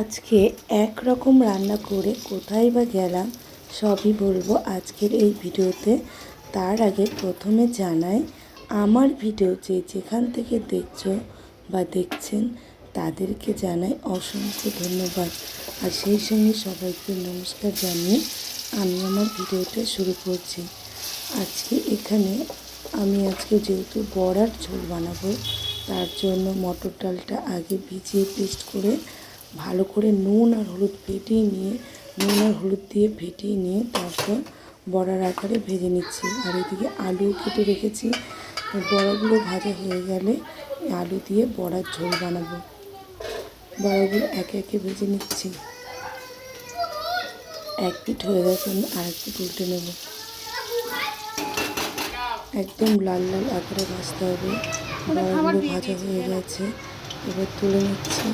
আজকে এক রকম রান্না করে কোথায় বা গেলাম, সবই বলব আজকের এই ভিডিওতে। তার আগে প্রথমে জানাই, আমার ভিডিও যে যেখান থেকে দেখছ বা দেখছেন, তাদেরকে জানাই অসংখ্য ধন্যবাদ। আর সেই সঙ্গে সবাইকে নমস্কার জানিয়ে আমি আমার ভিডিওটা শুরু করছি। আজকে এখানে আমি আজকে যেহেতু বড়ার ঝোল বানাবো, তার জন্য মটর ডালটা আগে ভিজিয়ে পেস্ট করে ভালো করে নুন আর হলুদ ফেটিয়ে নিয়ে নুন আর হলুদ দিয়ে ফেটিয়ে নিয়ে তারপর বড়ার আকারে ভেজে নিচ্ছি। আর এদিকে আলু কেটে রেখেছি। বড়াগুলো ভাজা হয়ে গেলে আলু দিয়ে বড়ার ঝোল বানাবো। বড়াগুলো একে একে ভেজে নিচ্ছি। এক পিঠ হয়ে গেছে আমি আর এক পিঠ উল্টে নেব। একদম লাল লাল আকারে ভাজতে হবে। বড়াগুলো ভাজা হয়ে গেছে। এবার তুলে নিচ্ছি।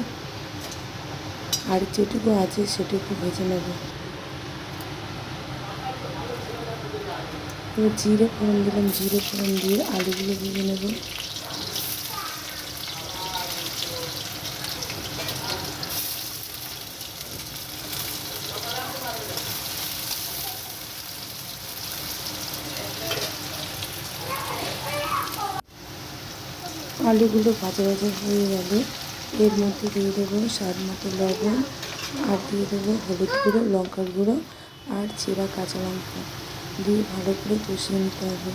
আর যেটুকু আছে সেটুকু ভেজে নেব। জিরে ফোড়ন দিলাম, জিরে ফোড়ন দিয়ে আলুগুলো ভেজে নেব। আলুগুলো ভাজা ভাজা হয়ে গেলে এর মধ্যে দিয়ে দেবো স্বাদ মতো লবণ আর দিয়ে দেবো হলুদ গুঁড়ো, লঙ্কার গুঁড়ো আর চেরা কাঁচা লঙ্কা। দিয়ে ভালো করে কষিয়ে নিতে হবে।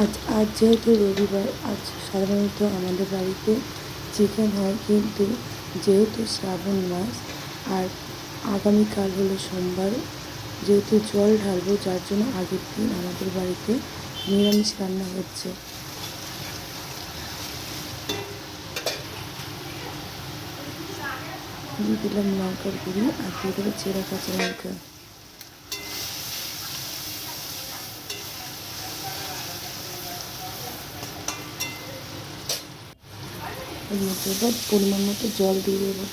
আজ আজ যেহেতু রবিবার, আজ সাধারণত আমাদের বাড়িতে চিকেন হয়, কিন্তু যেহেতু শ্রাবণ মাস আর আগামীকাল হলো সোমবার, যেহেতু জল ঢালবো, যার জন্য আগের দিন আমাদের বাড়িতে নিরামিষ রান্না হচ্ছে। দিয়ে দিলাম লঙ্কার গুঁড়ি আর দিয়ে দেবো চেরা কাঁচা লঙ্কা। এবার পরিমাণ মতো জল দিয়ে দেবো।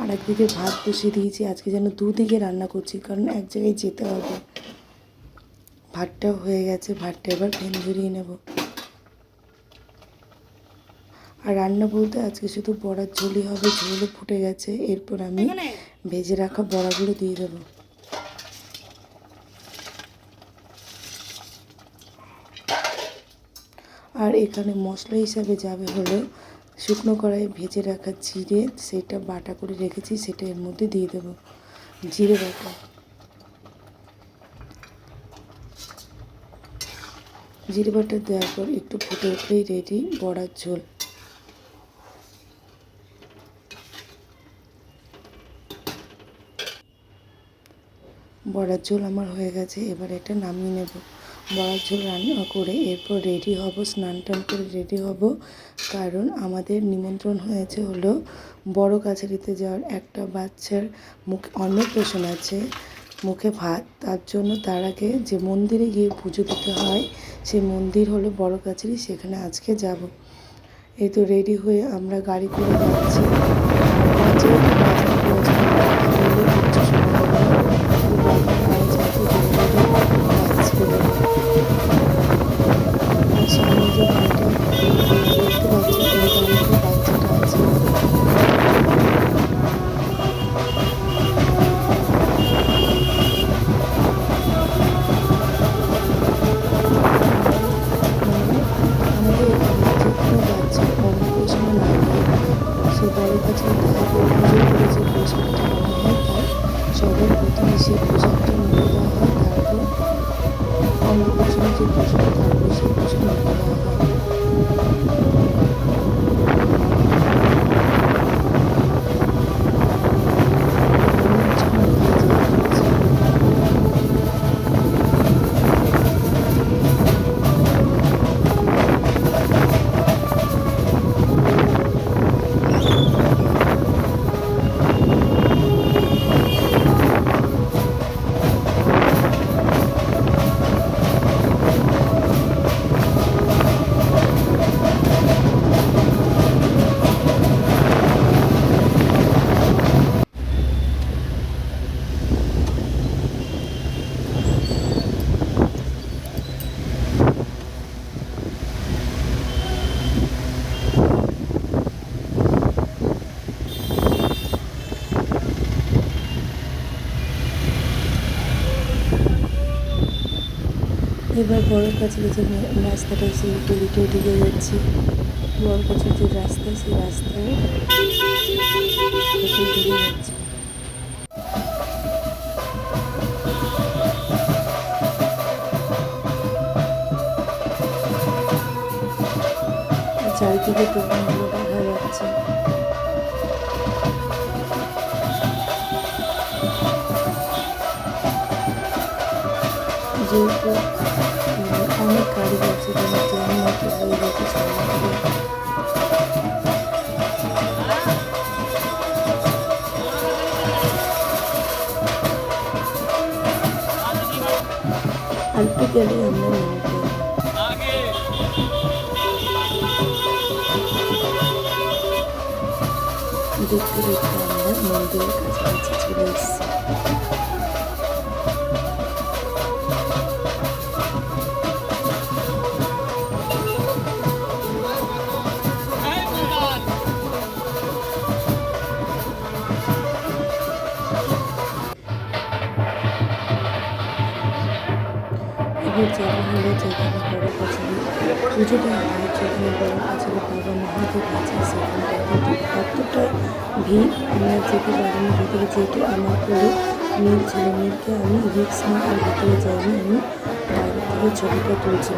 আর একদিকে ভাত বসিয়ে দিয়েছি, আজকে যেন দুদিকে রান্না করছি, কারণ এক জায়গায় যেতে হবে। ভাতটাও হয়ে গেছে ভাতটা এবার ফেন ঝরিয়ে নেব। আর রান্না বলতে আজকে শুধু বড়ার ঝোলই হবে ঝোলও ফুটে গেছে। এরপর আমি ভেজে রাখা বড়াগুলো দিয়ে দেবো। আর এখানে মশলা হিসাবে যাবে হলো শুকনো কড়াইয়ে ভেজে রাখা জিরে সেটা বাটা করে রেখেছি সেটা এর মধ্যে দিয়ে দেবো। জিরে বাটা। জিরে বাটা দেওয়ার পর একটু ফুটে উঠলেই রেডি বড়ার ঝোল। বড়ার ঝোল আমার হয়ে গেছে, এবার এটা নামিয়ে নেব। বড়ার ঝোল রান্না করে এরপর রেডি হব, স্নান টান করে রেডি হব। কারণ আমাদের নিমন্ত্রণ হয়েছে হলো বড় কাছারিতে যাওয়ার একটা বাচ্চার মুখ অন্নপ্রাশন আছে। মুখে ভাত, তার জন্য তার আগে যে মন্দিরে গিয়ে পুজো দিতে হয় সেই মন্দির হলো বড় কাছারি সেখানে আজকে যাব। এই তো রেডি হয়ে আমরা গাড়ি করে যাচ্ছি। এবার বড় কাছে যে রাস্তাটা সেই গলিতে ঢুকে যাচ্ছি। বড় কাছে যে রাস্তা, সেই রাস্তায় ঢুকে যাচ্ছি। চারিদিকে দোকানগুলো দেখা যাচ্ছে। যেহেতু উম, অনেক গাড়ি যাচ্ছে যেমন ট্রেন মতো হয়ে গেছে সামনে থেকে। আর একটু গেলে আমরা নেমে যাব। দেখতে দেখতে আমরা মন্দিরের কাছাকাছি চলে এসেছি এবার পুজোটা হয় যেখানে বড় কাছারি বাবা মহাদেব আছে সেখানে কিন্তু এতটা ভিড়, আমরা যেতে পারিনি, ভিতরে যেহেতু আমার করে মেয়ের ছেলে মেয়েকে আমি রিক্স নিয়ে আর ভিতরে যাইনি, আমি বাইরে থেকে ছবিটা তুলছি।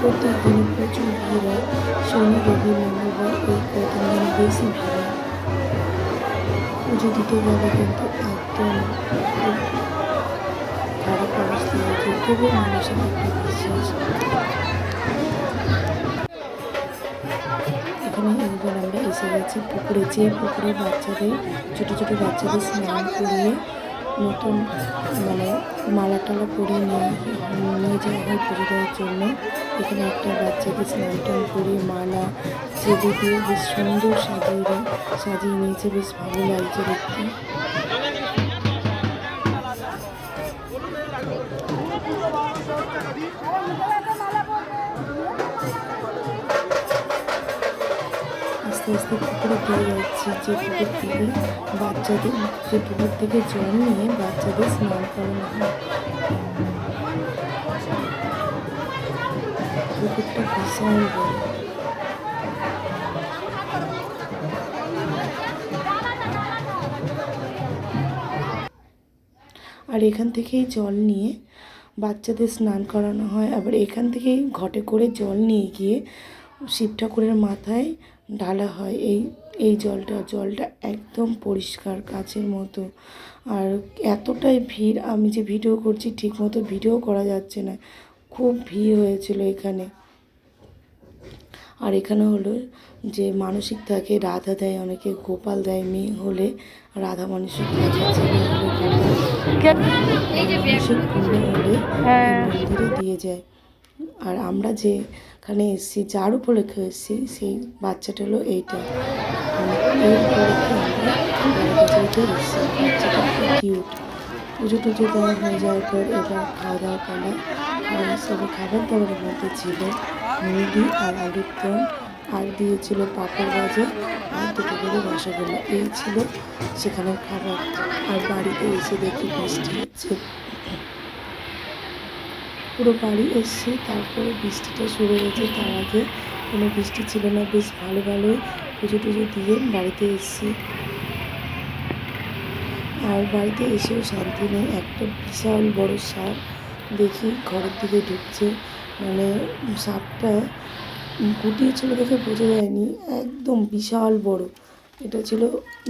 প্রত্যেক দিনই প্রচুর ভিড় হয়, শনি, রবি মঙ্গলবার এই কদিন দিন বেশি ভিড় হয়। পুজো দিতে গেলে কিন্তু একদম খারাপ অবস্থা হয়েছে তবু মানুষের একটা বিশ্বাস। এখানে এইবার আমরা এসে গেছি পুকুরে। যে পুকুরে বাচ্চাদের, ছোটো ছোটো বাচ্চাদের স্নান করিয়ে নতুন মানে মালা টালা পরিয়ে নিয়ে নিয়ে যাওয়া হয় পুজো দেওয়ার জন্য। এখানে একটা বাচ্চাকে স্নান টান করিয়ে মালা চেপে দিয়ে বেশ সুন্দর সাজিয়ে সাজিয়ে নিয়েছে, বেশ ভালো লাগছে দেখতে। আস্তে পুকুরে দিয়ে যাচ্ছি যে পুকুর থেকে বাচ্চাদের যে পুকুর থেকে জল নিয়ে বাচ্চাদের স্নান করানো হয়। পুকুরটা বিশাল বড়। আর এখান থেকেই জল নিয়ে বাচ্চাদের স্নান করানো হয়। আবার এখান থেকেই ঘটে করে জল নিয়ে গিয়ে শিব ঠাকুরের মাথায় ঢালা হয় এই এই জলটা জলটা একদম পরিষ্কার কাচের মতো। আর এতটাই ভিড় আমি যে ভিডিও করছি ঠিক মতো ভিডিও করা যাচ্ছে না। খুব ভিড় হয়েছিল এখানে। আর এখানে হলো যে মানসিক থাকে রাধা দেয় অনেকে গোপাল দেয় মেয়ে হলে রাধা মানসিক থাকে ছেলে হলে গোপাল হলে মন্দিরে দিয়ে যায়। আর আমরা যেখানে এসেছি, যার উপলক্ষে এসেছি, সেই বাচ্চাটা হলো এইটা। পুজো টুজো দেওয়া হয়ে যাওয়ার পর এবার খাওয়া দাওয়া পালা আর খাবার দাবারের মধ্যে ছিল মুরগি আর আলুর দম আর দিয়েছিল পাঁপড় ভাজা আর দুটো করে রসগোল্লা। এই ছিল সেখানের খাবার। আর বাড়িতে এসে দেখি বৃষ্টি হচ্ছে। পুরো বাড়ি এসছি, তারপরে বৃষ্টিটা শুরু হয়েছে তার আগে। কোনো বৃষ্টি ছিল না, বেশ ভালো ভালোই পুজো টুজো দিয়ে বাড়িতে এসছি। আর বাড়িতে এসেও শান্তি নেই, একটা বিশাল বড় সাপ দেখি ঘরের দিকে ঢুকছে। মানে সাপটা গুটিয়েছিল দেখে বোঝা যায়নি, একদম বিশাল বড়। এটা ছিল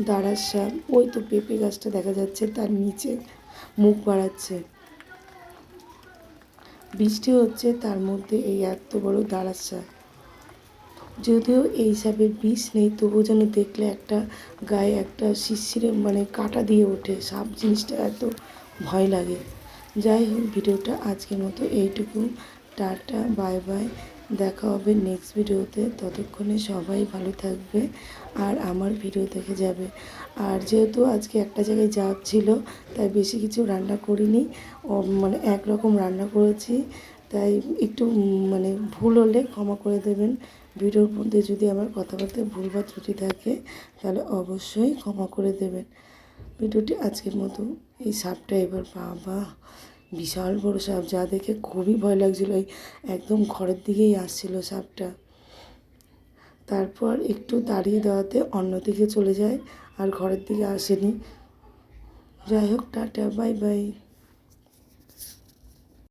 দাঁড়ার সাপ, ওই তো পেঁপে গাছটা দেখা যাচ্ছে, তার নিচে মুখ বাড়াচ্ছে। বৃষ্টি হচ্ছে, তার মধ্যে এই এত বড় সাপ। যদিও এই সাপের বিষ নেই তবু যেন দেখলে একটা গায়ে একটা শিশিরে মানে কাটা দিয়ে ওঠে। সাপ জিনিসটা এত ভয় লাগে। যাই হোক, ভিডিওটা আজকের মতো এইটুকু। Tata, bye bye. দেখা হবে নেক্সট ভিডিওতে। ততক্ষণে সবাই ভালো থাকবে আর আমার ভিডিও দেখে যাবে। আর যেহেতু আজকে একটা জায়গায় যাওয়ার ছিল, তাই বেশি কিছু রান্না করিনি। মানে একরকম রান্না করেছি। তাই একটু মানে ভুল হলে ক্ষমা করে দেবেন। ভিডিওর মধ্যে যদি আমার কথাবার্তায় ভুল বা ত্রুটি থাকে, তাহলে অবশ্যই ক্ষমা করে দেবেন। ভিডিওটি আজকের মতো। এই সাপটা এবার বাবা। বিশাল বড় সাপ, যা দেখে খুবই ভয় লাগছিল। ওই একদম ঘরের দিকেই আসছিল সাপটা। তারপর একটু দাঁড়িয়ে দেওয়াতে অন্যদিকে চলে যায়, আর ঘরের দিকে আসেনি। যাই হোক, টাটা, বাই বাই।